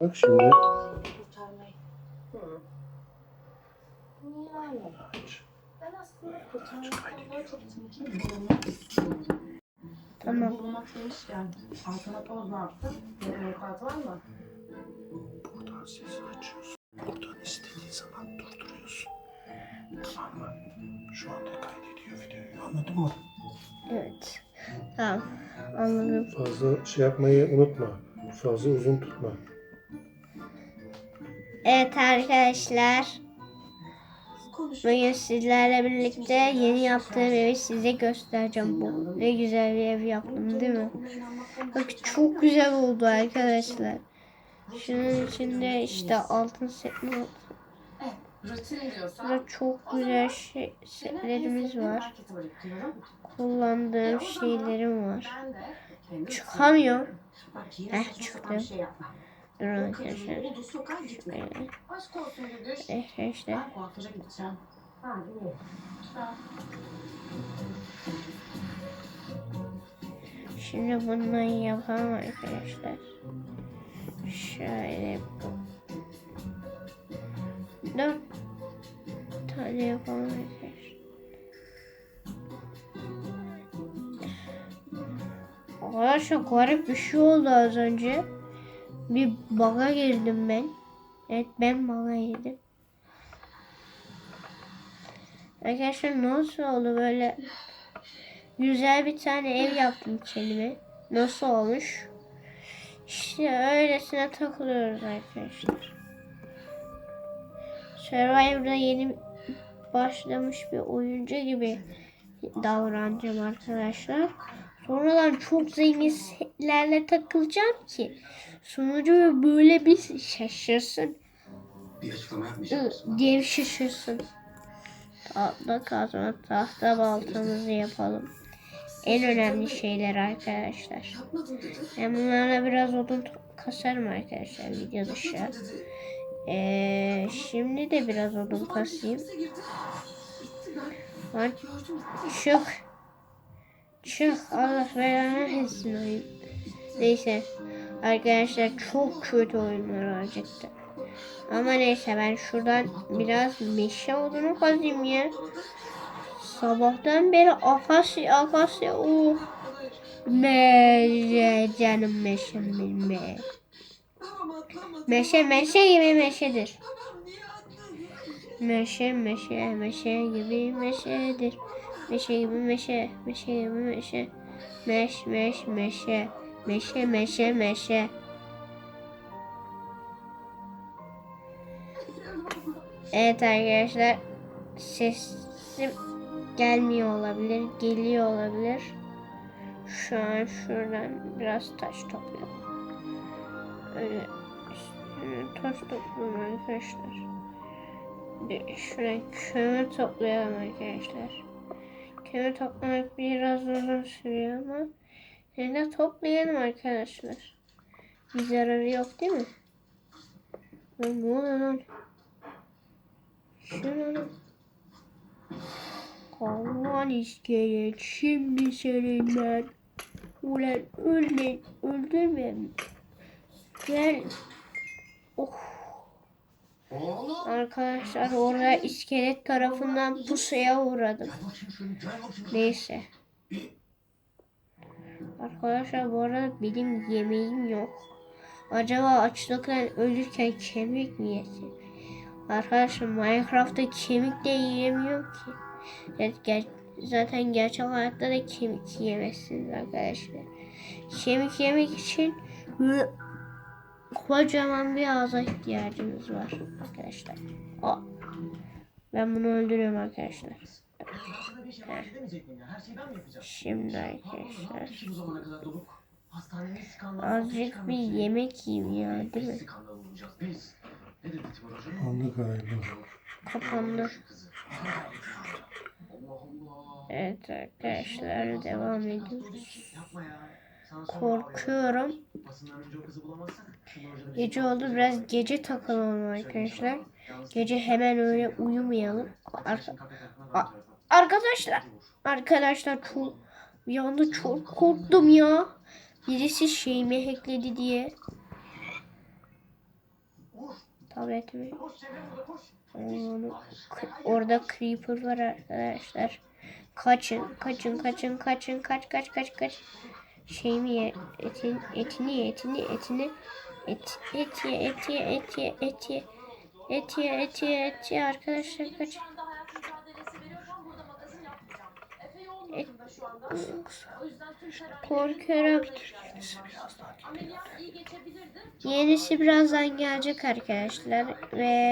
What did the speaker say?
Bak şimdi. kurtarmayı. Yani. Ben aslında kurtarmayı çok. Tamam. Bulunmak demişken altına toz ne yaptın? Yeni avukat var mı? Buradan sesi açıyorsun. Buradan istediğin zaman durduruyorsun. Tamam mı? Şu anda kaydediyor videoyu. Anladın mı? Evet. Tamam. Anladım. Fazla şey yapmayı unutma. Fazla uzun tutma. Evet arkadaşlar. Bugün sizlerle birlikte yeni yaptığım evi size göstereceğim. Bu ne güzel bir ev yaptım değil mi? Bak çok güzel oldu arkadaşlar. Şunun içinde işte altın setli. Burada çok güzel şey, setlerimiz var. Kullandığım şeylerim var. Ben de kendi Çıkamıyor. Bak yine Heh, saçma arkadaşlar. olduğu sokağa gitme. Böyle. Aşk olsun Gülüş. Eh, işte. Ben kuaföre gideceğim. Ha iyi. Ha. Şimdi bundan yapalım arkadaşlar. Şöyle. Dört tane yapalım arkadaşlar. Arkadaşlar garip bir şey oldu az önce. Bir baga girdim ben. Evet ben baga girdim. Arkadaşlar nasıl oldu böyle güzel bir tane ev yaptım kendime. Nasıl olmuş? İşte öylesine takılıyoruz arkadaşlar. Survivor'da yeni başlamış bir oyuncu gibi davranacağım arkadaşlar. Sonradan çok zengin setlerle takılacağım ki sonucu böyle bir şaşırsın. Bir açıklama yapmayacak Ü, mısın? diye bir şaşırsın. Tahta kazma, tahta baltamızı yapalım. En önemli şeyler arkadaşlar. Ben bunlarla biraz odun kasarım arkadaşlar video dışı. Ee, şimdi de biraz odun kasayım. Bize girdi. Bitti ben. Lan Gördüm. Çık. Allah belanı versin oyun. Neyse. Arkadaşlar çok kötü oyunlar olacaktı. Ama neyse ben şuradan biraz meşe odunu kazayım ya. Sabahtan beri akasya akasya o. Meşe canım meşem benim be. Meşe meşe gibi meşedir. Meşe meşe meşe gibi meşedir. Meşe gibi meşe meşe gibi meşe. Meş meş meşe. Meşe meşe meşe. Evet arkadaşlar sesim gelmiyor olabilir, geliyor olabilir. Şu an şuradan biraz taş topluyorum. Öyle üstüne taş topluyorum arkadaşlar. Bir şuraya kömür toplayalım arkadaşlar. Kömür toplamak biraz uzun sürüyor ama yine toplayalım arkadaşlar. Bir zararı yok değil mi? Ne oluyor lan? Şuna lan. Kavan iskelet şimdi senin ben. Ulan ölme, öldürme. Gel. Oh. Arkadaşlar orada iskelet tarafından pusuya uğradım. Neyse. Arkadaşlar bu arada benim yemeğim yok. Acaba açlıktan ölürken kemik mi yesem? Arkadaşlar Minecraft'ta kemik de yiyemiyorum ki. Zaten gerçek hayatta da kemik yiyemezsiniz arkadaşlar. Kemik yemek için kocaman bir ağza ihtiyacımız var arkadaşlar. Aa, ben bunu öldürüyorum arkadaşlar. Şimdi arkadaşlar azıcık bir yemek yiyeyim ya değil mi? Anlık galiba. Kapandı. Evet arkadaşlar devam ediyoruz. Korkuyorum. Gece oldu biraz gece takılalım arkadaşlar. Gece hemen öyle uyumayalım. Arka- A- arkadaşlar arkadaşlar çok bir anda çok korktum ya. Birisi şeyimi hackledi diye. tabletimi. Orada creeper var arkadaşlar. Kaçın, kaçın, kaçın, kaçın, kaç, kaç, kaç, kaç. Şey mi ye? Etin, etini ye, etini, etini. Et, et ye, et ye, et ye, et ye. Et ye, et ye, et ye arkadaşlar kaç. Tedavilerin Korkuyorum. Yenisi birazdan gelecek arkadaşlar ve